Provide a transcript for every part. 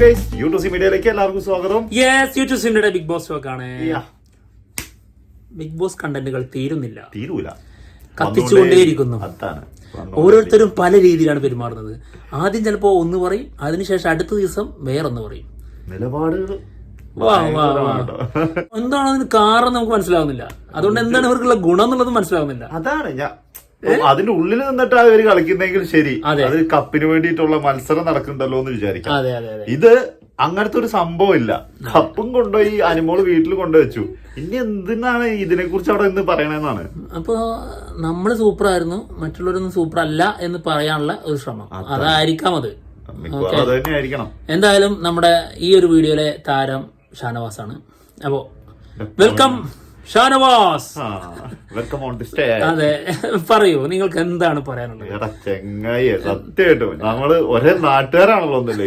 Guys YouTube മീഡിയയിലേക്ക് എല്ലാവർക്കും സ്വാഗതം. യെസ് യൂട്യൂബ് സിനിമയുടെ ബിഗ് ബോസ് ഷോക്കാണ് ബിഗ് ബോസ് കണ്ടന്റുകൾ തീരുന്നില്ല. തീരൂല. കത്തിച്ചുകൊണ്ടേയിരിക്കുന്നു. അതാണ്. ഓരോരുത്തരും പല രീതിയിലാണ് പെരുമാറുന്നത്. ആദ്യം ചിലപ്പോ ഒന്ന് പറയും അതിനുശേഷം അടുത്ത ദിവസം വേറൊന്ന് പറയും. നിലപാടുകൾ. എന്താണ് അതിന് കാരണം നമുക്ക് മനസ്സിലാവുന്നില്ല. അതുകൊണ്ട് എന്താണ് ഇവർക്കുള്ള ഗുണം എന്നുള്ളത് മനസ്സിലാവുന്നില്ല. അതാണ്. ഞാൻ അതിന്റെ ഉള്ളിൽ നിന്നിട്ട് അവർ കളിക്കുന്നെങ്കിൽ ശരി. അത്. കപ്പിന് വേണ്ടിയിട്ടുള്ള മത്സരം നടക്കുന്നുണ്ടല്ലോ എന്ന് വിചാരിക്കാം. ഇത് അങ്ങനത്തെ ഒരു സംഭവം ഇല്ല. കപ്പും കൊണ്ടുപോയി അനുമോൾ വീട്ടിൽ കൊണ്ടുവച്ചു. ഇനി എന്തിനാണ് ഇതിനെ കുറിച്ച് അവിടെ ഇന്ന് പറയണെന്നാണ്? അപ്പോ നമ്മൾ സൂപ്പർ ആയിരുന്നു മറ്റുള്ളവരൊന്നും സൂപ്പർ അല്ല എന്ന് പറയാനുള്ള ഒരു ശ്രമം. അതായിരിക്കാം അത്. എന്തായാലും നമ്മുടെ ഈ ഒരു വീഡിയോയിലെ താരം ഷാനവാസാണ്. അപ്പോ welcome. Shanavas. Welcome on the stay അതെ പറയൂ നിങ്ങൾക്ക് എന്താണ് പറയാനുള്ളത്? എടാ ചെങ്ങായി സത്യമായിട്ടും. നമ്മൾ ഒരേ നാട്ടുകാരാണല്ലോ ഒന്നല്ലേ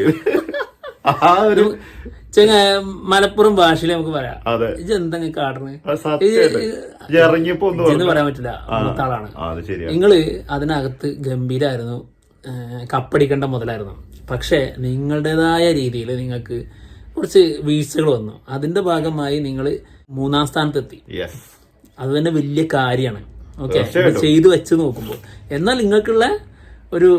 ആ ഒരു ചെങ്ങ മലപ്പുറം ഭാഷയിൽ നമുക്ക് പറയാം. അതെ. ഇത് എന്തെങ്കിലും ഈ ഇറങ്ങിയപ്പോ എന്ന് പറയാൻ പറ്റില്ല. നിങ്ങൾ അതിനകത്ത് ഗംഭീരായിരുന്നു. കപ്പടിക്കേണ്ട മുതലായിരുന്നു. പക്ഷേ നിങ്ങളുടേതായ രീതിയിൽ നിങ്ങൾക്ക് കുറച്ച് വീഴ്ചകൾ വന്നു. അതിന്റെ ഭാഗമായി നിങ്ങൾ മൂന്നാം സ്ഥാനത്തെത്തി. അത് തന്നെ വലിയ കാര്യമാണ്. ഓക്കെ ചെയ്തു വെച്ച് നോക്കുമ്പോൾ. എന്നാൽ നിങ്ങൾക്കുള്ള ഒരു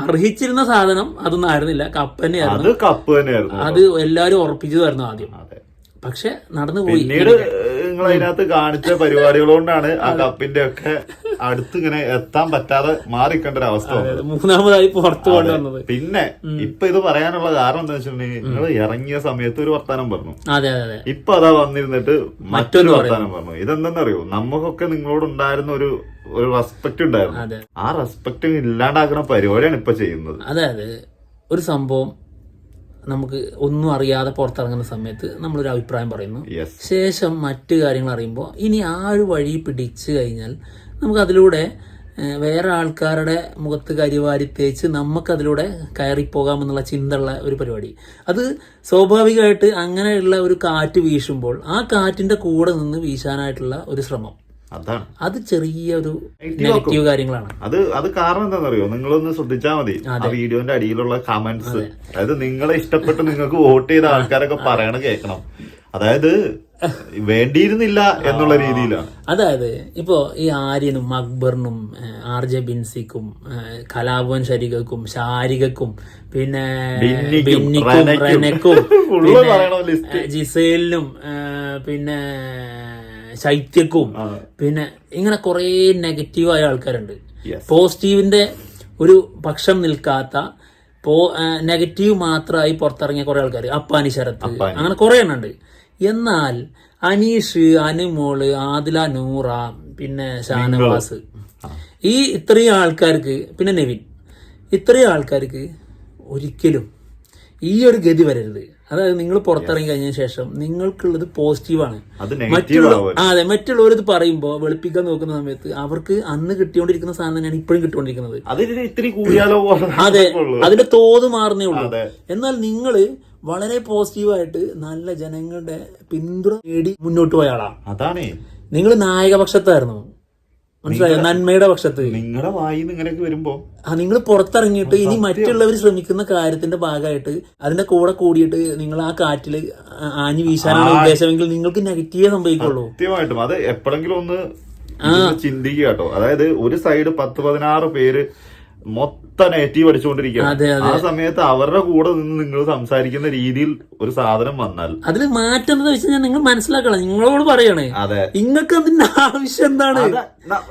അർഹിച്ചിരുന്ന സാധനം അതൊന്നും ആയിരുന്നില്ല. കപ്പ് തന്നെയായിരുന്നു. അത് കപ്പ് തന്നെയായിരുന്നു. അത് എല്ലാവരും ഉറപ്പിച്ചതായിരുന്നു ആദ്യം. പക്ഷെ നടന്നു പോയി പിന്നീട് നിങ്ങൾ അതിനകത്ത് കാണിച്ച പരിപാടികൾ കൊണ്ടാണ് ആ കപ്പിന്റെ ഒക്കെ അടുത്ത് ഇങ്ങനെ എത്താൻ പറ്റാതെ മാറിക്കേണ്ട ഒരു അവസ്ഥ വന്നത്. മൂന്നാമതായി പുറത്തു കൊണ്ടുവന്നത്. പിന്നെ ഇപ്പൊ ഇത് പറയാനുള്ള കാരണം എന്താ വെച്ചിട്ടുണ്ടെങ്കിൽ നിങ്ങൾ ഇറങ്ങിയ സമയത്ത് ഒരു വർത്താനം പറഞ്ഞു. അതെ അതെ അതെ. ഇപ്പൊ അതാ വന്നിരുന്നിട്ട് മറ്റൊരു വർത്താനം പറഞ്ഞു. ഇതെന്തെന്നറിയോ? നമുക്കൊക്കെ നിങ്ങളോട് ഉണ്ടായിരുന്ന ഒരു ഒരു റെസ്പെക്ട് ഉണ്ടായിരുന്നു. അതെ. ആ റെസ്പെക്ട് ഇല്ലാണ്ടാക്കുന്ന പരിപാടിയാണ് ഇപ്പൊ ചെയ്യുന്നത്. അതായത് ഒരു സംഭവം നമുക്ക് ഒന്നും അറിയാതെ പുറത്തിറങ്ങുന്ന സമയത്ത് നമ്മളൊരു അഭിപ്രായം പറയുന്നു. യെസ് ശേഷം മറ്റു കാര്യങ്ങൾ അറിയുമ്പോൾ ഇനി ആ ഒരു വഴി പിടിച്ചു കഴിഞ്ഞാൽ നമുക്ക് അതിലൂടെ വേറെ ആൾക്കാരുടെ മുഖത്ത് കരിവാരി തേച്ച് നമുക്കതിലൂടെ കയറിപ്പോകാമെന്നുള്ള ചിന്തയുള്ള ഒരു പരിപാടി. അത് സ്വാഭാവികമായിട്ട് അങ്ങനെയുള്ള ഒരു കാറ്റ് വീശുമ്പോൾ ആ കാറ്റിന്റെ കൂടെ നിന്ന് വീശാനായിട്ടുള്ള ഒരു ശ്രമം. അതാണ്. അത് ചെറിയ ഒരു നെഗറ്റീവ് കാര്യങ്ങളാണ്. അത് അത് കാരണം എന്താണെന്നറിയോ? നിങ്ങളൊന്ന് ശ്രദ്ധിച്ചാൽ മതി. ആ വീഡിയോന്റെ അടിയിലുള്ള കമന്റ്സ് അതായത് നിങ്ങളെ ഇഷ്ടപ്പെട്ട് നിങ്ങൾക്ക് വോട്ട് ചെയ്ത ആൾക്കാരൊക്കെ പറയണ കേൾക്കണം. അതായത് വേണ്ടിയിരുന്നില്ല എന്നുള്ള രീതിയിലാണ്. അതായത് ഇപ്പോ ഈ ആര്യനും അക്ബറിനും ആർ ജെ ബിൻസിക്കും കലാഭവൻ ശരികക്കും ശാരികക്കും പിന്നെ ബിന്നിക്കും, റനക്കും ജിസേലിനും പിന്നെ ശൈത്യക്കും പിന്നെ ഇങ്ങനെ കുറേ നെഗറ്റീവായ ആൾക്കാരുണ്ട്. പോസിറ്റീവിന്റെ ഒരു പക്ഷം നിൽക്കാത്ത നെഗറ്റീവ് മാത്രമായി പുറത്തിറങ്ങിയ കുറെ ആൾക്കാർ അപ്പാനി ശരത്ത്. അങ്ങനെ കുറെ എണ്ണം ഉണ്ട് എന്നാൽ അനീഷ് അനുമോൾ ആദില നൂറ പിന്നെ ഷാനവാസ്. ഈ ഇത്രയും ആൾക്കാർക്ക് പിന്നെ നെവിൻ ഇത്രയും ആൾക്കാർക്ക് ഒരിക്കലും ഈ ഒരു ഗതി വരരുത്. അതായത് നിങ്ങൾ പുറത്തിറങ്ങി കഴിഞ്ഞ ശേഷം നിങ്ങൾക്കുള്ളത് പോസിറ്റീവാണ് മറ്റുള്ള അതെ മറ്റുള്ളവർ ഇത് പറയുമ്പോൾ വെളുപ്പിക്കാൻ നോക്കുന്ന സമയത്ത് അവർക്ക് അന്ന് കിട്ടിക്കൊണ്ടിരിക്കുന്ന സാധനം തന്നെയാണ് ഇപ്പോഴും കിട്ടിക്കൊണ്ടിരിക്കുന്നത്. അതിന് ഇത്തിരി കൂടിയാലോ അതെ. അതിന്റെ തോത് മാറുന്നേ ഉള്ളൂ. എന്നാൽ നിങ്ങൾ വളരെ പോസിറ്റീവായിട്ട് നല്ല ജനങ്ങളുടെ പിന്തുണ നേടി മുന്നോട്ട് പോയ ആളാണ് അതാണേ. നിങ്ങൾ നായകപക്ഷത്തായിരുന്നു. മനസ്സിലായോ? നന്മയുടെ പക്ഷത്ത്. നിങ്ങളുടെ വായി ഇങ്ങനെയൊക്കെ വരുമ്പോ ആ നിങ്ങൾ പുറത്തിറങ്ങിയിട്ട് ഇനി മറ്റുള്ളവർ ശ്രമിക്കുന്ന കാര്യത്തിന്റെ ഭാഗമായിട്ട് അതിന്റെ കൂടെ കൂടിയിട്ട് നിങ്ങൾ ആ കാറ്റിൽ ആഞ്ഞു വീശാനാണ് ഉദ്ദേശമെങ്കിൽ നിങ്ങൾക്ക് നെഗറ്റീവേ സംഭവിക്കുള്ളൂ. സത്യമായിട്ടും. അത് എപ്പോഴെങ്കിലും ഒന്ന് ചിന്തിക്കുക കേട്ടോ. അതായത് ഒരു സൈഡ് പത്ത് പതിനാറ് പേര് മൊത്തം നെഗറ്റീവ് അടിച്ചുകൊണ്ടിരിക്കുകയാണ്. ആ സമയത്ത് അവരുടെ കൂടെ നിന്ന് നിങ്ങൾ സംസാരിക്കുന്ന രീതിയിൽ ഒരു സാധനം വന്നാൽ. അതിൽ മാറ്റം എന്ന് വെച്ചാൽ നിങ്ങൾ മനസ്സിലാക്കണം. നിങ്ങളോട് പറയണേ. അതെ. നിങ്ങൾക്ക് അതിന്റെ ആവശ്യം എന്താണ്?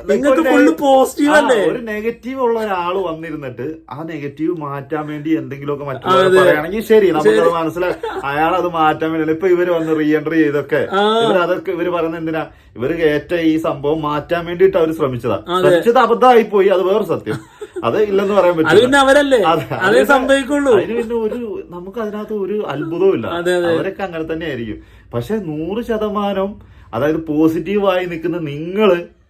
നിങ്ങൾക്ക് ഫുള്ള് പോസിറ്റീവ് അല്ലേ? ഒരു നെഗറ്റീവ് ഉള്ള ഒരാൾ വന്നിരുന്നിട്ട് ആ നെഗറ്റീവ് മാറ്റാൻ വേണ്ടി എന്തെങ്കിലുമൊക്കെ മറ്റുള്ളവർ പറയുകയാണെങ്കിൽ ശരി നമുക്കത് മനസ്സിലാക്കാം അയാൾ അത് മാറ്റാൻ വേണ്ടി ഇപ്പൊ ഇവർ വന്ന് റീഎൻട്രി ചെയ്തൊക്കെ. ഇവർ അതൊക്കെ ഇവർ പറയുന്നത് എന്തിനാ? ഇവർ ഏറ്റ ഈ സംഭവം മാറ്റാൻ വേണ്ടിയിട്ട് അവർ ശ്രമിച്ചതാ. ശ്രമിച്ചത് അബദ്ധമായി പോയി അത് വേറെ സത്യം. അത് ഇല്ലെന്ന് പറയാൻ പറ്റും പറ്റില്ല അവരല്ലേ? അതേ സംഭവിക്കുള്ളൂ. അതിന് പിന്നെ ഒരു നമുക്ക് അതിനകത്ത് ഒരു അത്ഭുതവും ഇല്ല അവരൊക്കെ അങ്ങനെ തന്നെ ആയിരിക്കും പക്ഷെ നൂറ് ശതമാനം അതായത് പോസിറ്റീവായി നിൽക്കുന്ന നിങ്ങൾ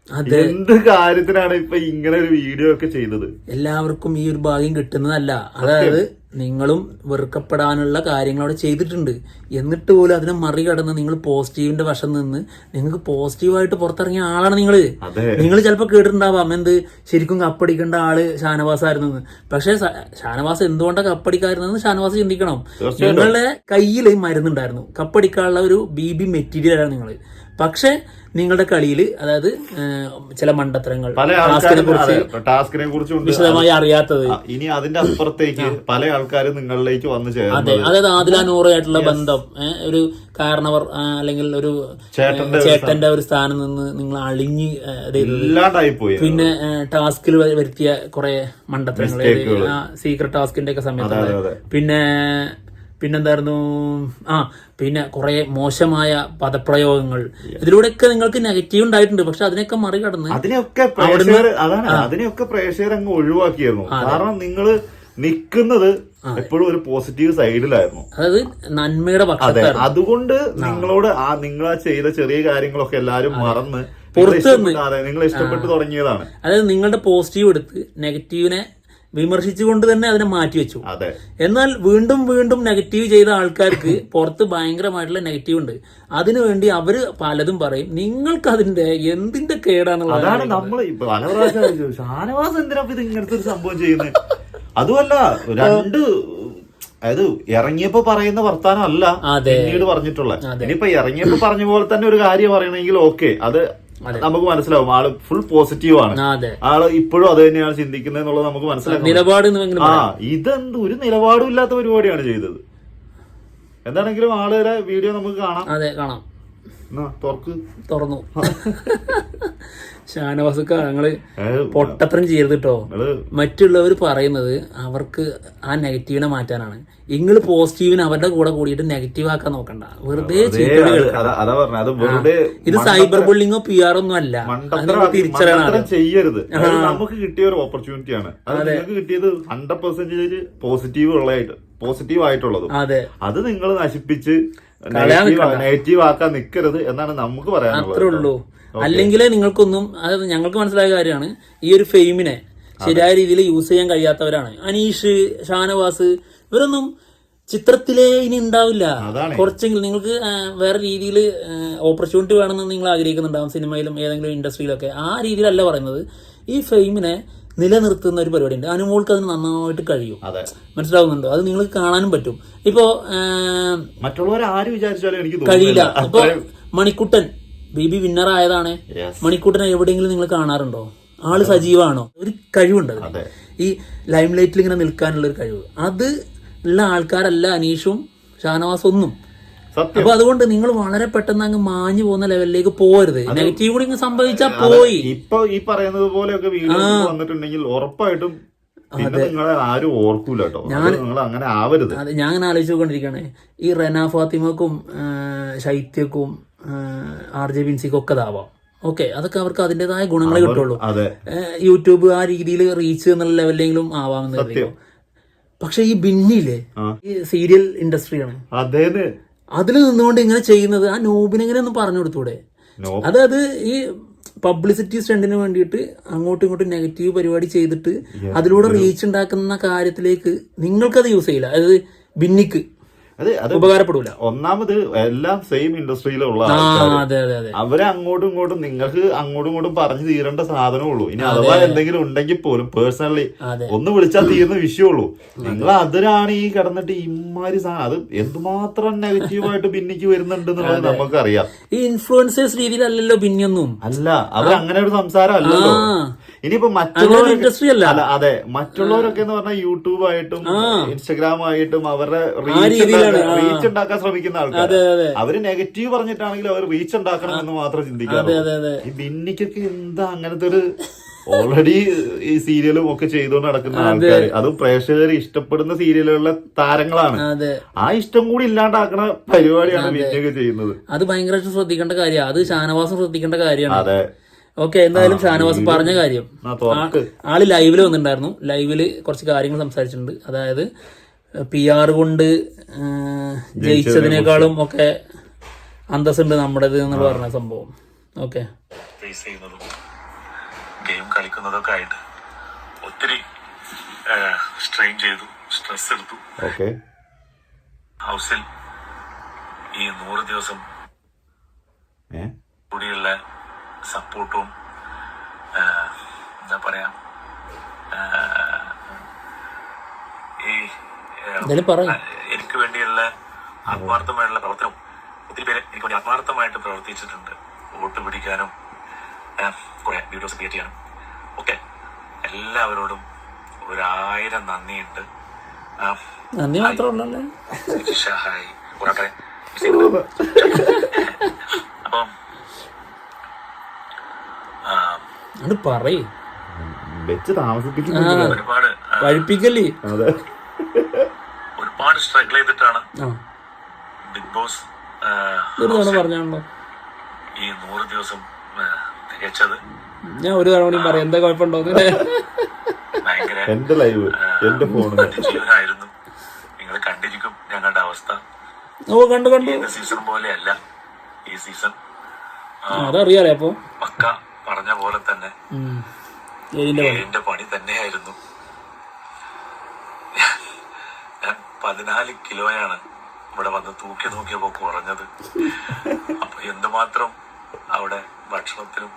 എന്ത് കാര്യത്തിനാണ് ഇപ്പൊ ഇങ്ങനെ ഒരു വീഡിയോ ഒക്കെ ചെയ്തത്? എല്ലാവർക്കും ഈ ഒരു ഭാഗ്യം കിട്ടുന്നതല്ല. അതായത് നിങ്ങളും വെറുക്കപ്പെടാനുള്ള കാര്യങ്ങൾ അവിടെ ചെയ്തിട്ടുണ്ട്. എന്നിട്ട് പോലും അതിനെ മറികടന്ന് നിങ്ങൾ പോസിറ്റീവിന്റെ വശം നിന്ന് നിങ്ങൾക്ക് പോസിറ്റീവായിട്ട് പുറത്തിറങ്ങിയ ആളാണ് നിങ്ങൾ നിങ്ങൾ ചിലപ്പോൾ കേട്ടിട്ടുണ്ടാവാം. എന്ത് ശരിക്കും കപ്പടിക്കേണ്ട ആൾ ഷാനവാസ് ആയിരുന്നു പക്ഷെ ഷാനവാസ് എന്തുകൊണ്ടാണ് കപ്പടിക്കായിരുന്നെന്ന് ഷാനവാസ് ചിന്തിക്കണം. നിങ്ങളുടെ കയ്യിൽ മരുന്നുണ്ടായിരുന്നു. കപ്പടിക്കാനുള്ള ഒരു ബി ബി മെറ്റീരിയലാണ് നിങ്ങൾ. നിങ്ങൾ പക്ഷെ നിങ്ങളുടെ കളിയിൽ അതായത് ചില മണ്ടത്തരങ്ങൾ പല ടാസ്കിനെ കുറിച്ച് ടാസ്കിനെ വിശദമായി അറിയാത്തത്. ഇനി അതിന്റെ അപ്പുറത്തേക്ക് പല ആൾക്കാരും നിങ്ങളിലേക്ക് വന്ന് അതെ ചേർന്നത് അതായത് ആദില നൂറായിട്ടുള്ള ബന്ധം ഒരു കാരണവർ അല്ലെങ്കിൽ ഒരു ചേട്ടന്റെ ഒരു സ്ഥാനം നിന്ന് നിങ്ങൾ അളിഞ്ഞ് പിന്നെ ടാസ്കിൽ വരുത്തിയ കുറെ മണ്ടത്തരങ്ങൾ സീക്രട്ട് ടാസ്കിന്റെ ഒക്കെ സമയത്ത് അതെ അതെ. പിന്നെ പിന്നെന്തായിരുന്നു? ആ പിന്നെ കുറെ മോശമായ പദപ്രയോഗങ്ങൾ. ഇതിലൂടെയൊക്കെ നിങ്ങൾക്ക് നെഗറ്റീവ് ഉണ്ടായിട്ടുണ്ട്. പക്ഷെ അതിനൊക്കെ മറികടന്ന് അതിനെയൊക്കെ അതാണ്. അതിനെയൊക്കെ പ്രേക്ഷകർ അങ്ങ് ഒഴിവാക്കിയിരുന്നു. കാരണം നിങ്ങൾ നിൽക്കുന്നത് എപ്പോഴും ഒരു പോസിറ്റീവ് സൈഡിലായിരുന്നു. അതായത് നന്മയുടെ അതെ. അതുകൊണ്ട് നിങ്ങളോട് ആ നിങ്ങൾ ആ ചെയ്ത ചെറിയ കാര്യങ്ങളൊക്കെ എല്ലാരും മറന്ന് പുറത്തുനിന്ന്. പുറത്ത് നിങ്ങൾ ഇഷ്ടപ്പെട്ടു തുടങ്ങിയതാണ്. അതായത് നിങ്ങളുടെ പോസിറ്റീവ് എടുത്ത് നെഗറ്റീവിനെ വിമർശിച്ചുകൊണ്ട് തന്നെ അതിനെ മാറ്റിവെച്ചു അതെ. എന്നാൽ വീണ്ടും വീണ്ടും നെഗറ്റീവ് ചെയ്ത ആൾക്കാർക്ക് പുറത്ത് ഭയങ്കരമായിട്ടുള്ള നെഗറ്റീവ് ഉണ്ട്. അതിനുവേണ്ടി അവർ പലതും പറയും. നിങ്ങൾക്ക് അതിന്റെ എന്തിന്റെ കേടാണെന്നുള്ളത് നമ്മൾ ഇപ്പൊ പല പ്രാവശ്യം ആലോചിച്ചു, ഷാനവാസ് എന്തിനാ ഇത് ഇങ്ങനത്തെ ഒരു സംഭവം ചെയ്യുന്നത് അതുമല്ല രണ്ട് അതായത് ഇറങ്ങിയപ്പോ പറയുന്ന വർത്താനം അല്ല. പിന്നീട് പറഞ്ഞിട്ടുള്ള. ഇനിയിപ്പോ ഇറങ്ങിയപ്പോ പറഞ്ഞ പോലെ തന്നെ ഒരു കാര്യം പറയണമെങ്കിൽ ഓക്കെ. അത് നമുക്ക് മനസ്സിലാവും. ആൾ ഫുൾ പോസിറ്റീവ് ആണ്. ആൾ ഇപ്പോഴും അത് തന്നെയാണ് ചിന്തിക്കുന്നത് എന്നുള്ളത് നമുക്ക് മനസ്സിലാക്കാം നിലപാട് ആ ഇതെന്ത് ഒരു നിലപാടും ഇല്ലാത്ത പരിപാടിയാണ് ചെയ്തത്. എന്താണെങ്കിലും ആളുടെ വീഡിയോ നമുക്ക് കാണാം. അതെ കാണാം. തുറന്നു. ഷാനവാസക്ക ഞങ്ങൾ പൊട്ടത്രം പൊട്ടത്തരം ചെയ്യരുത് കേട്ടോ മറ്റുള്ളവർ പറയുന്നത് അവർക്ക് ആ നെഗറ്റീവിനെ മാറ്റാനാണ്. നിങ്ങൾ പോസിറ്റീവിനെ അവരുടെ കൂടെ കൂടിയിട്ട് നെഗറ്റീവ് ആക്കാൻ നോക്കണ്ട. വെറുതെ ഇത് സൈബർ ബുള്ളിങ്ങോ പി ആർ ഒന്നും അല്ല. തിരിച്ചറിയണം ചെയ്യരുത്. നമുക്ക് കിട്ടിയ ഒരു ഓപ്പർച്യൂണിറ്റി ആണ്. നിങ്ങൾക്ക് കിട്ടിയത് ഹൺഡ്രഡ് പെർസെന്റേജ് പോസിറ്റീവ് ഉള്ളതായിട്ട് പോസിറ്റീവ് ആയിട്ടുള്ളത്. അതെ നിങ്ങൾ നശിപ്പിച്ച് നെഗറ്റീവ് ആക്കാൻ നിൽക്കരുത് എന്നാണ് നമുക്ക് പറയാനുള്ളത് അത്രേ ഉള്ളൂ. അല്ലെങ്കിൽ നിങ്ങൾക്കൊന്നും അതായത് ഞങ്ങൾക്ക് മനസ്സിലായ കാര്യമാണ് ഈ ഒരു ഫെയിമിനെ ശരിയായ രീതിയിൽ യൂസ് ചെയ്യാൻ കഴിയാത്തവരാണ്. അനീഷ് ഷാനവാസ് ഇവരൊന്നും ചിത്രത്തിലേ ഇനി ഉണ്ടാവില്ല. കുറച്ചെങ്കിലും നിങ്ങൾക്ക് വേറെ രീതിയിൽ ഓപ്പർച്യൂണിറ്റി വേണമെന്ന് നിങ്ങൾ ആഗ്രഹിക്കുന്നുണ്ടാവും സിനിമയിലും ഏതെങ്കിലും ഇൻഡസ്ട്രിയിലൊക്കെ ആ രീതിയിലല്ല പറയുന്നത്. ഈ ഫെയിമിനെ നിലനിർത്തുന്ന ഒരു പരിപാടി ഉണ്ട് അനുമോൾക്ക് അതിന് നന്നായിട്ട് കഴിയും. അതെ. മനസ്സിലാവുന്നുണ്ടോ? അത് നിങ്ങൾക്ക് കാണാനും പറ്റും. ഇപ്പോ മറ്റുള്ളവർ ആര് വിചാരിച്ചാലും എനിക്ക് കഴിയില്ല. അപ്പൊ ഇപ്പൊ മണിക്കുട്ടൻ ബി ബി വിന്നർ ആയതാണ്. മണിക്കുട്ടനെ എവിടെയെങ്കിലും നിങ്ങൾ കാണാറുണ്ടോ? ആൾ സജീവമാണോ ഒരു കഴിവുണ്ട്. ഈ ലൈം ലൈറ്റിൽ ഇങ്ങനെ നിൽക്കാനുള്ള ഒരു കഴിവ്. അത് ഉള്ള ആൾക്കാരല്ല അനീഷും ഷാനവാസ് ഒന്നും അപ്പൊ അതുകൊണ്ട് നിങ്ങൾ വളരെ പെട്ടെന്ന് അങ്ങ് മാഞ്ഞു പോകുന്ന ലെവലിലേക്ക് പോകരുത്. നെഗറ്റീവ് കൂടി ഇങ്ങ് സംഭവിച്ചാൽ പോയി. ഇപ്പൊ ഈ പറയുന്നത് പോലെയൊക്കെ വീഡിയോ വന്നിട്ടുണ്ടെങ്കിൽ ഉറപ്പായിട്ടും നിങ്ങളെ ആരും ഓർക്കൂല കേട്ടോ. നിങ്ങൾ അങ്ങനെ ആവരുത്. അതെ ഞാൻ അങ്ങനെ ആലോചിച്ചുകൊണ്ടിരിക്കുകയാണ്. ഈ റെന ഫാത്തിമക്കും ശൈത്യക്കും ആർ ജെ ബിൻസിക്കും ഒക്കെ ഇതാവാം. ഓക്കെ അതൊക്കെ അവർക്ക് അതിന്റെതായ ഗുണങ്ങളെ കിട്ടുള്ളൂ. അതെ. യൂട്യൂബ് ആ രീതിയിൽ റീച്ച് എന്നുള്ള ലെവലിലെങ്കിലും ആവാമെന്ന് പക്ഷെ ഈ ബിന്നില്ലേ? ഈ സീരിയൽ ഇൻഡസ്ട്രിയാണ്. അതേന്ന്. അതിൽ നിന്നുകൊണ്ട് ഇങ്ങനെ ചെയ്യുന്നത് ആ നോബിനെങ്ങനെ ഒന്ന് പറഞ്ഞു കൊടുത്തൂടെ? അതായത് ഈ പബ്ലിസിറ്റി സ്റ്റണ്ടിന് വേണ്ടിയിട്ട് അങ്ങോട്ടും ഇങ്ങോട്ടും നെഗറ്റീവ് പരിപാടി ചെയ്തിട്ട് അതിലൂടെ റീച്ച് ഉണ്ടാക്കുന്ന കാര്യത്തിലേക്ക് നിങ്ങൾക്കത് യൂസ് ചെയ്യില്ല. അതായത് ബിന്നിക്ക്. അത് ഒന്നാമത് എല്ലാം സെയിം ഇൻഡസ്ട്രിയിലുള്ള അവരെ അങ്ങോട്ടും ഇങ്ങോട്ടും നിങ്ങൾക്ക് അങ്ങോട്ടും ഇങ്ങോട്ടും പറഞ്ഞു തീരേണ്ട സാധനമേ ഉള്ളൂ ഇനി അഥവാ എന്തെങ്കിലും ഉണ്ടെങ്കിൽ പോലും പേഴ്സണലി ഒന്ന് വിളിച്ചാൽ തീരുന്ന വിഷയമുള്ളൂ. നിങ്ങൾ അതിലാണ് ഈ കിടന്നിട്ട് ഇമാരി സാധനം അത് എന്തുമാത്രം നെഗറ്റീവായിട്ട് പിന്നിക്ക് വരുന്നുണ്ട് എന്നുള്ളത് നമുക്കറിയാം. ഈ ഇൻഫ്ലുവൻസേഴ്സ് രീതിയിലല്ലല്ലോ ഭിന്നൊന്നും അല്ല അവർ അങ്ങനെ ഒരു സംസാരം അല്ലല്ലോ. ഇനിയിപ്പോ മറ്റുള്ളവർ ഇൻഡസ്ട്രി അല്ല. അതെ. മറ്റുള്ളവരൊക്കെ എന്ന് പറഞ്ഞാൽ യൂട്യൂബായിട്ടും ഇൻസ്റ്റഗ്രാം ആയിട്ടും അവരുടെ റീച്ച് ഉണ്ടാക്കാൻ ശ്രമിക്കുന്ന ആൾക്കാർ അവർ നെഗറ്റീവ് പറഞ്ഞിട്ടാണെങ്കിൽ അവർ റീച്ച് ഉണ്ടാക്കണം എന്ന് മാത്രം ചിന്തിക്കാറുള്ളൂ. ഈ ബിന്നിക്കൊക്കെ എന്താ അങ്ങനത്തെ ഒരു ഓൾറെഡി ഈ സീരിയലും ഒക്കെ ചെയ്തുകൊണ്ട് നടക്കുന്ന ആൾക്കാർ അത് പ്രേക്ഷകർ ഇഷ്ടപ്പെടുന്ന സീരിയലുകളിലെ താരങ്ങളാണ്. ആ ഇഷ്ടം കൂടി ഇല്ലാണ്ടാക്കണ പരിപാടിയാണ് ബിന്നിയൊക്കെ ചെയ്യുന്നത്. അത് ഭയങ്കരമായിട്ട് ശ്രദ്ധിക്കേണ്ട കാര്യമാണ്. അത് ഷാനവാസം ശ്രദ്ധിക്കേണ്ട കാര്യമാണ്. അതെ. ഓക്കെ എന്തായാലും ഷാനവാസ് പറഞ്ഞ കാര്യം. ആൾ ലൈവിൽ വന്നിട്ടുണ്ടായിരുന്നു. ലൈവിൽ കുറച്ച് കാര്യങ്ങൾ സംസാരിച്ചിട്ടുണ്ട്. അതായത് പി ആർ കൊണ്ട് ജയിച്ചതിനേക്കാളും ഒക്കെ അന്തസ്സുണ്ട് നമ്മുടേത് എന്ന് പറഞ്ഞ സംഭവം. ഓക്കെ. ഗെയിം കളിക്കുന്നതൊക്കെ ആയിട്ട് ഒത്തിരി സ്ട്രെയിൻ ചെയ്തു സ്ട്രെസ് എടുത്തു. ഓക്കെ. ഹൗസിൽ ഈ നൂറ് ദിവസം ഏ? കൂടിയുള്ള സപ്പോർട്ടും എന്താ പറയാ ഈ എനിക്ക് വേണ്ടിയുള്ള ആത്മാർത്ഥമായിട്ടുള്ള പ്രവർത്തനം ഒത്തിരി പേര് എനിക്ക് വേണ്ടി ആത്മാർത്ഥമായിട്ട് പ്രവർത്തിച്ചിട്ടുണ്ട്. വോട്ട് പിടിക്കാനും കുറെ വീഡിയോസ് ക്രിയേറ്റ് ചെയ്യാനും. ഒക്കെ എല്ലാവരോടും ഒരായിരം നന്ദിയുണ്ട്. നന്ദി മാത്രമല്ലേ ഹായ്. കുറെ ആൾക്കാരെ miss ചെയ്യുന്നുണ്ട്. അപ്പം ആ, അത് പറയ്. വെച്ച് താമസിപ്പിക്കുന്നില്ല ഒരുപാട് അതെ. ഒരുപാട് സ്ട്രഗിൾ ചെയ്തിട്ടാണ് ബിഗ് ബോസ് ഒരു തവണ പറഞ്ഞാണല്ലോ. ഈ നൂറ് ദിവസം തികച്ചത്. ഞാൻ ഒരു തവണ കൂടി പറയാം. എന്താ കുഴപ്പമുണ്ടോന്ന് ഭയങ്കര എന്റെ ലൈവ് എന്റെ നിങ്ങൾ കണ്ടിരിക്കും ഞങ്ങളുടെ അവസ്ഥ. ഓ കണ്ടു കണ്ടു. ഏത് സീസൺ പോലെയല്ല ഈ സീസൺ അതറിയാലേ അപ്പൊ. പക്ക പറഞ്ഞ പോലെ തന്നെ. ഉം. പണി? എന്റെ പണി തന്നെയായിരുന്നു. ഞാൻ പതിനാല് കിലോയാണ് ഇവിടെ വന്ന് തൂക്കി നോക്കിയപ്പോ കുറഞ്ഞത്. അപ്പൊ എന്തുമാത്രം അവിടെ ഭക്ഷണത്തിനും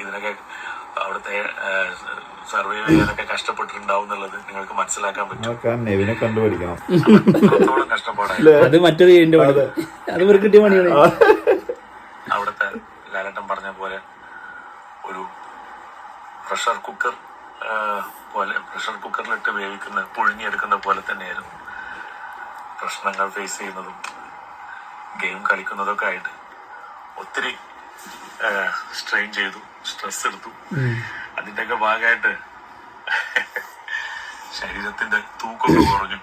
ഇതിനൊക്കെ അവിടുത്തെ സർവൈവ് ചെയ്യാനൊക്കെ കഷ്ടപ്പെട്ടിട്ടുണ്ടാവും എന്നുള്ളത് നിങ്ങൾക്ക് മനസ്സിലാക്കാൻ പറ്റും. നെവിനെ കണ്ടുപിടിക്കണം. അത്രത്തോളം കഷ്ടപ്പാടായി അത് മറ്റൊരു അത്. കിട്ടിയ പണിയാണ്. ലാലട്ടൻ പറഞ്ഞ പോലെ ഒരു പ്രഷർ കുക്കർ പോലെ പ്രഷർ കുക്കറിലിട്ട് വേവിക്കുന്ന പുഴുങ്ങിയെടുക്കുന്ന പോലെ തന്നെയായിരുന്നു പ്രശ്നങ്ങൾ ഫേസ് ചെയ്യുന്നതും ഗെയിം കളിക്കുന്നതൊക്കെ ആയിട്ട്. ഒത്തിരി സ്ട്രെയിൻ ചെയ്തു സ്ട്രെസ് എടുത്തു. അതിന്റെയൊക്കെ ഭാഗമായിട്ട് ശരീരത്തിന്റെ തൂക്കമൊക്കെ കുറഞ്ഞു.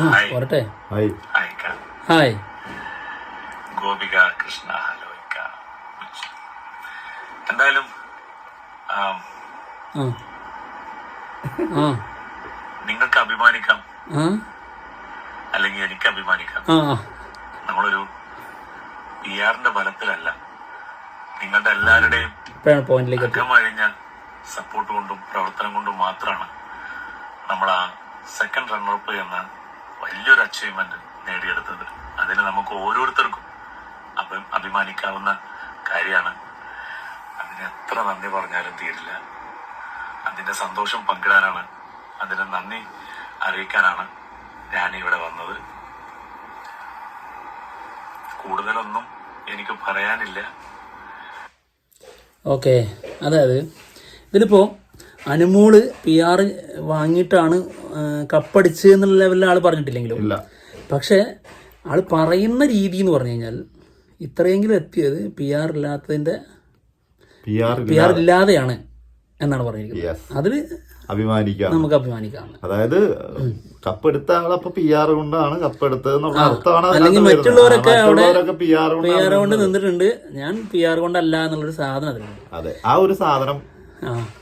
ആ പോരട്ടെ. ഹായ് അയക്കാം ഹായ്. ഗോപിക കൃഷ്ണ ഹലോയിക്ക എന്തായാലും നിങ്ങൾക്ക് അഭിമാനിക്കാം. അല്ലെങ്കിൽ എനിക്ക് അഭിമാനിക്കാം. നമ്മളൊരു പി ആറിന്റെ ബലത്തിലല്ല. നിങ്ങളുടെ എല്ലാവരുടെയും അകമഴിഞ്ഞ സപ്പോർട്ട് കൊണ്ടും പ്രവർത്തനം കൊണ്ടും മാത്രമാണ് നമ്മൾ ആ സെക്കൻഡ് റണ്ണറപ്പ് എന്ന വലിയൊരു അച്ചീവ്മെന്റ് നേടിയെടുത്തത്. അതിന് നമുക്ക് ഓരോരുത്തർക്കും അഭി- അഭിമാനിക്കാവുന്ന കാര്യമാണ്. അതിന് എത്ര നന്ദി പറഞ്ഞാലും തീരില്ല. അതിന്റെ സന്തോഷം പങ്കിടാനാണ് അതിന് നന്ദി അറിയിക്കാനാണ് ഞാൻ ഇവിടെ വന്നത്. കൂടുതലൊന്നും എനിക്ക് പറയാനില്ല. ഓക്കെ. അതായത് ഇതിലിപ്പോൾ അനുമോൾ പി ആർ വാങ്ങിയിട്ടാണ് കപ്പടിച്ച് എന്നുള്ള ലെവലിൽ ആൾ പറഞ്ഞിട്ടില്ലെങ്കിലും ഇല്ല. പക്ഷേ ആൾ പറയുന്ന രീതി എന്ന് പറഞ്ഞു കഴിഞ്ഞാൽ ഇത്രയെങ്കിലും എത്തിയത് പി ആർ ഇല്ലാത്തതിന്റെ പി ആർ ഇല്ലാതെയാണ് എന്നാണ് പറഞ്ഞിരിക്കുന്നത്. അതിൽ അഭിമാനിക്കാം. നമുക്ക് അഭിമാനിക്കാം. അതായത് കപ്പെടുത്ത ആളപ്പൊ പി ആർ കൊണ്ടാണ് കപ്പെടുത്തത് എന്നുള്ള അർത്ഥമാണ് അതിനകത്ത് അല്ലെങ്കിൽ മറ്റുള്ളവരൊക്കെ അവിടെ പി ആർ കൊണ്ട് നിന്നിട്ടുണ്ട്. ഞാൻ പി ആർ കൊണ്ടല്ല എന്നുള്ളൊരു സാധനം അതിലുണ്ട്. അതെ. ആ ഒരു സാധനം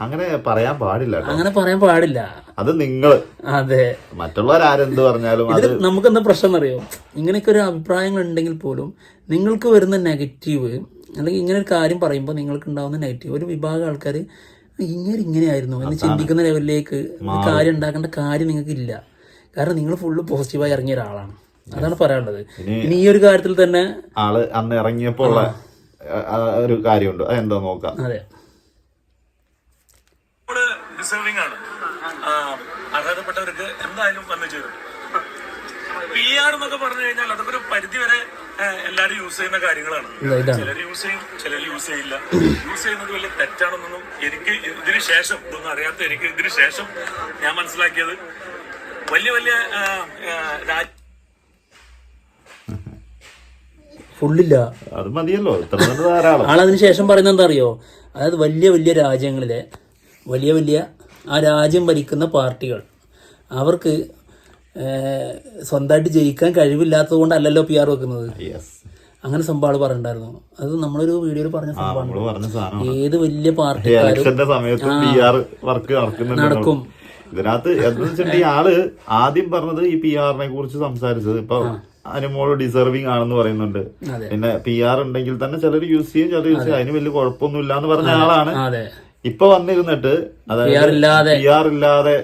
അങ്ങനെ പറയാൻ പാടില്ല അങ്ങനെ പറയാൻ പാടില്ല. അത് നിങ്ങൾ അതെ. മറ്റുള്ളവർ മറ്റുള്ളവരാരെന്ത് പറഞ്ഞാലും അത് നമുക്ക് എന്താ പ്രശ്നം അറിയോ ഇങ്ങനെയൊക്കെ ഒരു അഭിപ്രായങ്ങൾ ഉണ്ടെങ്കിൽ പോലും നിങ്ങൾക്ക് വരുന്ന നെഗറ്റീവ് അല്ലെങ്കിൽ ഇങ്ങനെ ഒരു കാര്യം പറയുമ്പോൾ നിങ്ങൾക്ക് ഉണ്ടാവുന്ന നെഗറ്റീവ് ഒരു വിഭാഗം ആൾക്കാർ ഇങ്ങനെ ഇങ്ങനെയായിരുന്നു എന്ന് ചിന്തിക്കുന്ന ലെവലിലേക്ക് കാര്യം ഉണ്ടാക്കേണ്ട കാര്യം നിങ്ങൾക്ക് ഇല്ല. കാരണം നിങ്ങൾ ഫുള്ള് പോസിറ്റീവായി ഇറങ്ങിയ ഒരാളാണ്. അതാണ് പറയാനുള്ളത്. ഇനി ഈ ഒരു കാര്യത്തിൽ തന്നെ ആൾ അന്ന് ഇറങ്ങിയപ്പോ ഉള്ള ആ, ആ, ഒരു കാര്യമുണ്ട്. അതെന്താ നോക്കാം. അതെ. ഡിസേർവിംഗ് ആണ്. ആ, അർഹതപ്പെട്ടവർക്ക് എന്തായാലും വന്നു ചേരും. പി ആർ എന്നൊക്കെ പറഞ്ഞു കഴിഞ്ഞാൽ അതൊക്കെ ഒരു പരിധി വരെ എല്ലാരും യൂസ് ചെയ്യുന്ന കാര്യങ്ങളാണ്. ചിലർ യൂസ് ചെയ്യും ചിലർ യൂസ് ചെയ്യില്ല. യൂസ് ചെയ്യുന്നത് വലിയ തെറ്റാണെന്നൊന്നും എനിക്ക് ഇതിന് ശേഷം ഇതൊന്നും അറിയാത്ത എനിക്ക് ഇതിന് ശേഷം ഞാൻ മനസ്സിലാക്കിയത്. വലിയ വലിയ ഫുള്ളില്ല. അത് മതിയല്ലോ ആളതിന് ശേഷം പറയുന്നത് എന്താ അറിയോ? അതായത് വലിയ വലിയ രാജ്യങ്ങളിലെ വലിയ വലിയ ആ രാജ്യം ഭരിക്കുന്ന പാർട്ടികൾ. അവർക്ക് സ്വന്തമായിട്ട് ജയിക്കാൻ കഴിവില്ലാത്തത് കൊണ്ടല്ലല്ലോ പി ആർ വെക്കുന്നത് അങ്ങനെ സംഭവം ആൾ പറഞ്ഞിട്ടുണ്ടായിരുന്നു. അത് നമ്മളൊരു വീഡിയോയിൽ പറഞ്ഞ സംഭവം സംഭവമാണ്. ഏത് വലിയ പാർട്ടി നടക്കും. ഇതിനകത്ത് എന്താ വെച്ചിട്ടുണ്ടെങ്കിൽ ആൾ ആദ്യം പറഞ്ഞത് ഈ പി ആറിനെ കുറിച്ച് സംസാരിച്ചത്. ഇപ്പൊ അനുമോൾ ഡിസർവിങ് ആണെന്ന് പറയുന്നുണ്ട്. പിന്നെ പി ആർ ഉണ്ടെങ്കിൽ തന്നെ ചിലർ യൂസ് ചെയ്യും ചിലർ യൂസ് ചെയ്യും. അതിന് വലിയ കുഴപ്പമൊന്നുമില്ല എന്ന് പറഞ്ഞ ആളാണ്. അതെ. ഇപ്പൊ വന്നിരുന്നിട്ട് അതായത് പി ആർ ഇല്ലാതെ.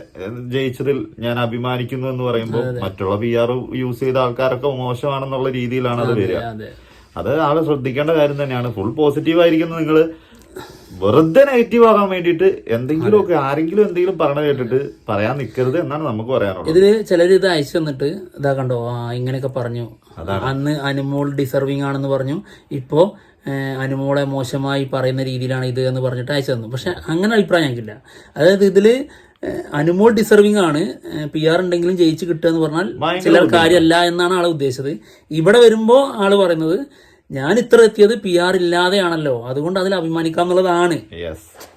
ജയിച്ചതിൽ ഞാൻ അഭിമാനിക്കുന്നു എന്ന് പറയുമ്പോൾ മറ്റുള്ള പി ആർ യൂസ് ചെയ്ത ആൾക്കാരൊക്കെ മോശമാണെന്നുള്ള രീതിയിലാണ് അത് വരിക. അതെ. ആളെ ശ്രദ്ധിക്കേണ്ട കാര്യം തന്നെയാണ്. ഫുൾ പോസിറ്റീവ് ആയിരിക്കുന്ന നിങ്ങൾ വെറുതെ നെഗറ്റീവ് ആകാൻ വേണ്ടിയിട്ട് എന്തെങ്കിലും ഒക്കെ ആരെങ്കിലും എന്തെങ്കിലും പറഞ്ഞു കേട്ടിട്ട് പറയാൻ നിൽക്കരുത് എന്നാണ് നമുക്ക് പറയാനുള്ളത്. ഇതിൽ ചിലര് ഇത് അയച്ചു തന്നിട്ട് ഇതാ കണ്ടോ ആ ഇങ്ങനെയൊക്കെ പറഞ്ഞു. അന്ന് അനുമോൾ ഡിസർവിങ് ആണെന്ന് പറഞ്ഞു. ഇപ്പോ അനുമോളെ മോശമായി പറയുന്ന രീതിയിലാണ് ഇത് എന്ന് പറഞ്ഞിട്ട് അയച്ചു തന്നു. പക്ഷെ അങ്ങനെ അഭിപ്രായം എനിക്കില്ല അതായത് ഇതിൽ അനുമോൾ ഡിസർവിങ് ആണ്. പി ആർ ഉണ്ടെങ്കിലും ജയിച്ച് കിട്ടുക എന്ന് പറഞ്ഞാൽ ചില കാര്യമല്ല എന്നാണ് ആൾ ഉദ്ദേശിച്ചത്. ഇവിടെ വരുമ്പോൾ ആൾ പറയുന്നത് ഞാൻ ഇത്ര എത്തിയത് പി ആർ ഇല്ലാതെയാണല്ലോ. അതുകൊണ്ട് അതിൽ അഭിമാനിക്കാം എന്നുള്ളതാണ്.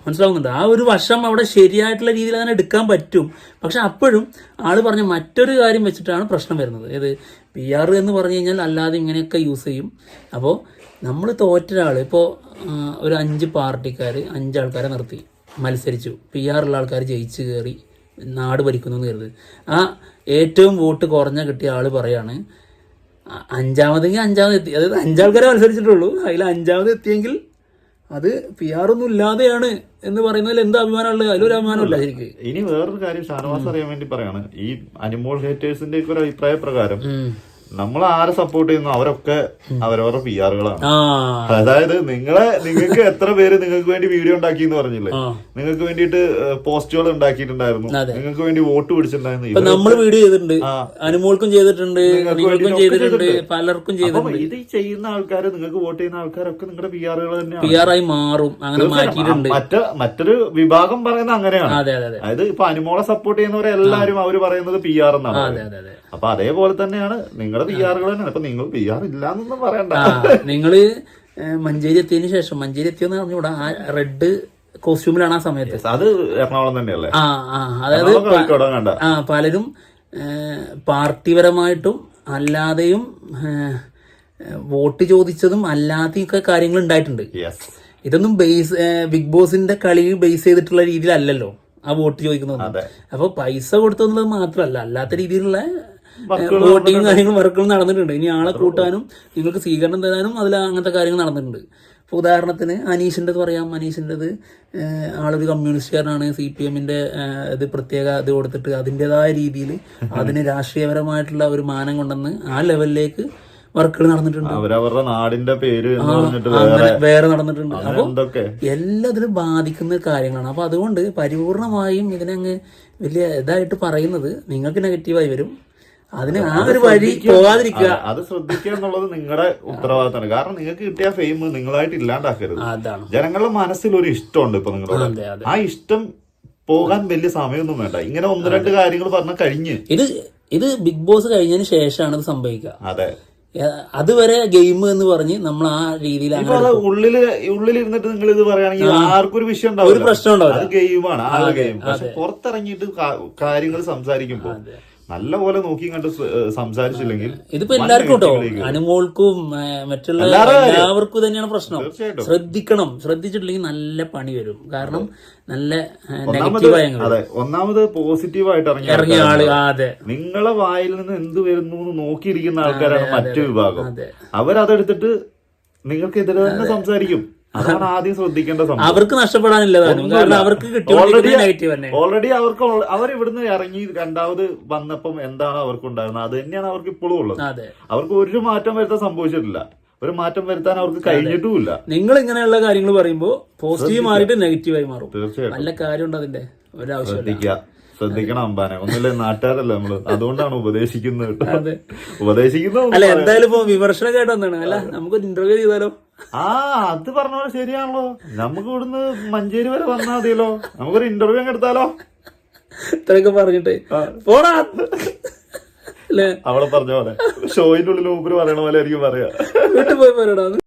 മനസ്സിലാവുന്നുണ്ട്? ആ ഒരു വർഷം അവിടെ ശരിയായിട്ടുള്ള രീതിയിൽ അതിനെ എടുക്കാൻ പറ്റും. പക്ഷെ അപ്പോഴും ആൾ പറഞ്ഞ മറ്റൊരു കാര്യം വെച്ചിട്ടാണ് പ്രശ്നം വരുന്നത്. ഏത്? പി ആർ എന്ന് പറഞ്ഞു കഴിഞ്ഞാൽ അല്ലാതെ ഇങ്ങനെയൊക്കെ യൂസ് ചെയ്യും. അപ്പോൾ നമ്മൾ തോറ്റ ഒരാൾ ഇപ്പോൾ ഒരു അഞ്ച് പാർട്ടിക്കാർ അഞ്ചാൾക്കാരെ നിർത്തി. മത്സരിച്ചു. പി ആർ ഉള്ള ആൾക്കാർ ജയിച്ച് കയറി നാട് ഭരിക്കുന്നു എന്ന് കരുത്. ആ ഏറ്റവും വോട്ട് കുറഞ്ഞ കിട്ടിയ ആൾ പറയാണ് അഞ്ചാമതെങ്കിൽ അഞ്ചാമത് എത്തി. അതായത് അഞ്ചാൾക്കാരെ മത്സരിച്ചിട്ടുള്ളൂ. അതിൽ അഞ്ചാമത് എത്തിയെങ്കിൽ അത് പി ആർ ഒന്നും ഇല്ലാതെയാണ് എന്ന് പറയുന്നതിൽ എന്താ അഭിമാനമുള്ളത് അതിലൊരു അഭിമാനമില്ല ശരിക്ക്. ഇനി വേറൊരു കാര്യം ഷാനവാസ് അറിയാൻ വേണ്ടി പറയാണ്. ഈ അനിമോൾ ഹേറ്റേഴ്സിന്റെ ഒക്കെ ഒരു അഭിപ്രായ പ്രകാരം. നമ്മൾ ആരെ സപ്പോർട്ട് ചെയ്യുന്നു അവരൊക്കെ അവരവരുടെ പി ആറുകളാണ് അതായത് നിങ്ങളെ നിങ്ങൾക്ക് എത്ര പേര് നിങ്ങൾക്ക് വേണ്ടി വീഡിയോ ഉണ്ടാക്കി എന്ന് പറഞ്ഞില്ലേ നിങ്ങൾക്ക് വേണ്ടിയിട്ട് പോസ്റ്റുകൾ ഉണ്ടാക്കിയിട്ടുണ്ടായിരുന്നു. നിങ്ങൾക്ക് വേണ്ടി വോട്ട് പിടിച്ചിട്ടുണ്ടായിരുന്നു. നമ്മൾ വീഡിയോ ചെയ്തിട്ടുണ്ട്. അനുമോൾക്കും ചെയ്തിട്ടുണ്ട് നിങ്ങൾക്ക് ചെയ്തിട്ടുണ്ട് പലർക്കും ചെയ്തിട്ടുണ്ട്. ഇത് ചെയ്യുന്ന ആൾക്കാർ നിങ്ങൾക്ക് വോട്ട് ചെയ്യുന്ന ആൾക്കാരൊക്കെ നിങ്ങളുടെ പി ആറുകൾ തന്നെയാണ്. ആയി മാറും അങ്ങനെ മാറ്റിയിട്ടുണ്ട്. മറ്റ മറ്റൊരു വിഭാഗം പറയുന്നത് അങ്ങനെയാണ്. അതെ അതെ അതെ. അതായത് ഇപ്പൊ അനുമോളെ സപ്പോർട്ട് ചെയ്യുന്നവരെല്ലാരും അവർ പറയുന്നത് പി ആർ എന്നാണ് അപ്പൊ അതേപോലെ തന്നെയാണ് നിങ്ങളുടെ പി ആറുകൾ തന്നെയാണ്. ഇപ്പൊ നിങ്ങൾ പി ആർ ഇല്ലാന്നൊന്നും പറയണ്ട. നിങ്ങൾ മഞ്ചേരി എത്തിയതിനു ശേഷം മഞ്ചേരി എത്തിയെന്ന് പറഞ്ഞുകൂടാ ആ റെഡ് കോസ്റ്റ്യൂമിലാണ് ആ സമയത്ത്. അത് എറണാകുളം തന്നെയല്ലേ? ആ ആ അതായത് ആ പലരും പാർട്ടിപരമായിട്ടും അല്ലാതെയും വോട്ട് ചോദിച്ചതും അല്ലാതെയൊക്കെ കാര്യങ്ങൾ ഉണ്ടായിട്ടുണ്ട്. ഇതൊന്നും ബേസ് ബിഗ് ബോസിന്റെ കളി ബേസ് ചെയ്തിട്ടുള്ള രീതിയിലല്ലല്ലോ ആ വോട്ട് ചോദിക്കുന്നത് അപ്പൊ പൈസ കൊടുത്തത് മാത്രമല്ല അല്ലാത്ത രീതിയിലുള്ള വോട്ടിങ്ങും കാര്യങ്ങളും വർക്കുകളും നടന്നിട്ടുണ്ട്. ഇനി ആളെ കൂട്ടാനും നിങ്ങൾക്ക് സ്വീകരണം തരാനും അതിൽ അങ്ങനത്തെ കാര്യങ്ങൾ നടന്നിട്ടുണ്ട്. ഇപ്പോൾ ഉദാഹരണത്തിന് അനീഷിന്റെ പറയാം. അനീഷിന്റെത് ആളൊരു കമ്മ്യൂണിസ്റ്റുകാരനാണ്. സി പി എമ്മിന്റെ ഇത് പ്രത്യേക ഇത് കൊടുത്തിട്ട് അതിന്റെതായ രീതിയിൽ അതിന് രാഷ്ട്രീയപരമായിട്ടുള്ള ഒരു മാനം കൊണ്ടെന്ന് ആ ലെവലിലേക്ക് വർക്കുകൾ നടന്നിട്ടുണ്ട്. അവരവരുടെ നാടിന്റെ പേര് എന്ന് പറഞ്ഞിട്ട് വേറെ വേറെ നടന്നിട്ടുണ്ട്. അപ്പോൾ എന്തൊക്കെ? എല്ലാത്തിനും ബാധിക്കുന്ന കാര്യങ്ങളാണ്. അപ്പോൾ അതുകൊണ്ട് പരിപൂർണമായും ഇതിനങ്ങ് വലിയ ഇതായിട്ട് പറയുന്നത് നിങ്ങൾക്ക് നെഗറ്റീവായി വരും. അതിന് ആ ഒരു വഴി പോകാതിരിക്കുക അത് ശ്രദ്ധിക്കുക എന്നുള്ളത് നിങ്ങളുടെ ഉത്തരവാദിത്തമാണ്. കാരണം നിങ്ങൾക്ക് കിട്ടിയ ഫെയിം നിങ്ങളായിട്ട് ഇല്ലാണ്ടാക്കരുത്. ജനങ്ങളുടെ മനസ്സിൽ ഒരു ഇഷ്ടമുണ്ട് ഇപ്പൊ നിങ്ങളോട്. ആ ഇഷ്ടം പോകാൻ വലിയ സമയമൊന്നും വേണ്ട. ഇങ്ങനെ ഒന്ന് രണ്ട് കാര്യങ്ങൾ പറഞ്ഞ കഴിഞ്ഞ്. ഇത് ഇത് ബിഗ് ബോസ് കഴിഞ്ഞതിന് ശേഷമാണ് ഇത് സംഭവിക്കുക. അതെ. അതുവരെ ഗെയിം എന്ന് പറഞ്ഞ് നമ്മൾ ആ രീതിയിൽ ഉള്ളിൽ ഉള്ളിലിരുന്നിട്ട് നിങ്ങൾ ഇത് പറയുകയാണെങ്കിൽ ആർക്കും ഒരു വിഷയം ഒരു പ്രശ്നം ഉണ്ടാവില്ല. അത് ഗെയിമാണ്. ആ ഗെയിം. പക്ഷെ പുറത്തിറങ്ങിയിട്ട് കാര്യങ്ങൾ സംസാരിക്കുമ്പോൾ നല്ല പോലെ നോക്കി കണ്ട് സംസാരിച്ചില്ലെങ്കിൽ ഇതിപ്പോ എല്ലാവർക്കും കേട്ടോ അനുമോൾക്കും മറ്റുള്ള എല്ലാവർക്കും തന്നെയാണ് പ്രശ്നം. ശ്രദ്ധിക്കണം. ശ്രദ്ധിച്ചിട്ടില്ലെങ്കിൽ നല്ല പണി വരും. കാരണം നല്ല അതെ ഒന്നാമത് പോസിറ്റീവായിട്ട് ഇറങ്ങിയ ആൾ അതെ. നിങ്ങളെ വായിൽ നിന്ന് എന്ത് വരുന്നു എന്ന് നോക്കിയിരിക്കുന്ന ആൾക്കാരാണ് മറ്റു വിഭാഗം. അവരതെടുത്തിട്ട് നിങ്ങൾക്കെതിരെ തന്നെ സംസാരിക്കും. അതാണ് ആദ്യം ശ്രദ്ധിക്കേണ്ട സംഭവം. അവർക്ക് നഷ്ടപ്പെടാനില്ലതാണ് കാരണം അവർക്ക് ഓൾറെഡി നെഗറ്റീവ് തന്നെ. ഓൾറെഡി അവർക്ക് അവർ ഇവിടുന്ന് ഇറങ്ങി രണ്ടാമത് വന്നപ്പം എന്താണ് അവർക്ക് ഉണ്ടായിരുന്നത് അത് തന്നെയാണ് അവർക്ക് ഇപ്പോഴും ഉള്ളത്. അവർക്ക് ഒരു മാറ്റം വരുത്താൻ സംഭവിച്ചിട്ടില്ല. ഒരു മാറ്റം വരുത്താൻ അവർക്ക് കഴിഞ്ഞിട്ടുമില്ല. നിങ്ങൾ ഇങ്ങനെയുള്ള കാര്യങ്ങൾ പറയുമ്പോൾ പോസിറ്റീവ് മാറിയിട്ട് നെഗറ്റീവായി മാറും. തീർച്ചയായിട്ടും. നല്ല കാര്യമുണ്ട് അതിന്റെ. ശ്രദ്ധിക്കുക. ശ്രദ്ധിക്കണം അമ്പാനെ. ഒന്നുമില്ല നാട്ടുകാരല്ല നമ്മൾ? അതുകൊണ്ടാണ് ഉപദേശിക്കുന്നത്. ഉപദേശിക്കുന്നത് അല്ല എന്തായാലും ഇപ്പൊ കേട്ടോ എന്താണ് അല്ല നമുക്ക് ഇന്റർവ്യൂ ചെയ്താലോ? ആ അത് പറഞ്ഞ പോലെ ശരിയാണല്ലോ. നമുക്ക് ഇവിടുന്ന് മഞ്ചേരി വരെ വന്നാൽ മതിയല്ലോ. നമുക്കൊരു ഇന്റർവ്യൂ അങ്ങ് എടുത്താലോ? ഇത്രയൊക്കെ പറഞ്ഞിട്ട്. പോടാ. അല്ലേ അവളെ പറഞ്ഞ പോലെ. ഷോയിന്റെ ഉള്ളിൽ മൂപ്പര് പറയണ പോലെ ആയിരിക്കും പറയാ. വീട്ടിൽ പോയി പോരാടാ.